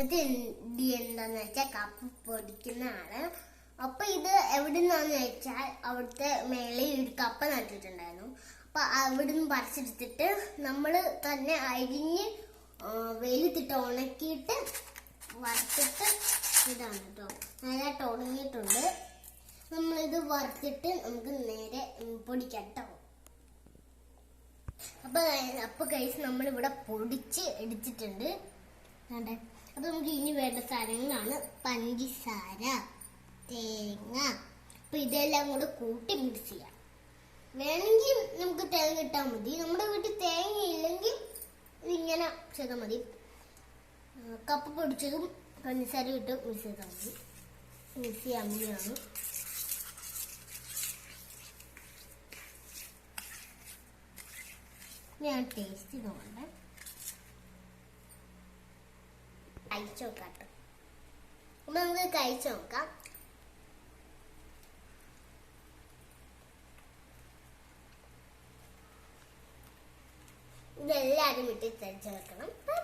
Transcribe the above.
എന്നിട്ട് എന്ത് എന്താന്ന് വെച്ചാൽ കപ്പ പൊടിക്കുന്നതാണ് അപ്പൊ ഇത് എവിടുന്നാന്ന് വെച്ചാൽ അവിടുത്തെ മേലെ ഒരു കപ്പ നട്ടിട്ടുണ്ടായിരുന്നു. അപ്പൊ അവിടുന്ന് പറിച്ചെടുത്തിട്ട് നമ്മൾ തന്നെ അരിഞ്ഞ് വെയിലത്തിട്ട് ഉണക്കിയിട്ട് വറുത്തിട്ട് ഇതാണ് കേട്ടോ നല്ലതായിട്ട് ഉണങ്ങിയിട്ടുണ്ട്. നമ്മളിത് വറുത്തിട്ട് നമുക്ക് നേരെ പൊടിക്കാം കേട്ടോ അപ്പൊ അപ്പൊ കൈസ് നമ്മളിവിടെ പൊടിച്ച് എടുത്തിട്ടുണ്ട്. അപ്പൊ നമുക്ക് ഇനി വേണ്ട സാധനങ്ങളാണ്. പഞ്ചസാര തേങ്ങ. അപ്പൊ ഇതെല്ലാം കൂടെ കൂട്ടി മിക്സ് ചെയ്യാം. വേണമെങ്കിൽ നമുക്ക് തേങ്ങ ഇട്ടാൽ മതി. നമ്മുടെ വീട്ടിൽ തേങ്ങ ഇല്ലെങ്കിൽ ഇതിങ്ങനെ ചെയ്താൽ മതി. കപ്പ് പൊടിച്ചതും പഞ്ചസാര ഇട്ട് മിക്സ് ചെയ്താൽ മതി. മിക്സ് ചെയ്യാൻ വേണ്ടിയാണ്. ഞാൻ ടേസ്റ്റ് നോക്കട്ടെ കഴിച്ചു നോക്കാം. അപ്പൊ നമുക്ക് കഴിച്ചു നോക്കാം. ഇതെല്ലാരും വീട്ടിൽ കഴിച്ചു നോക്കണം ബൈ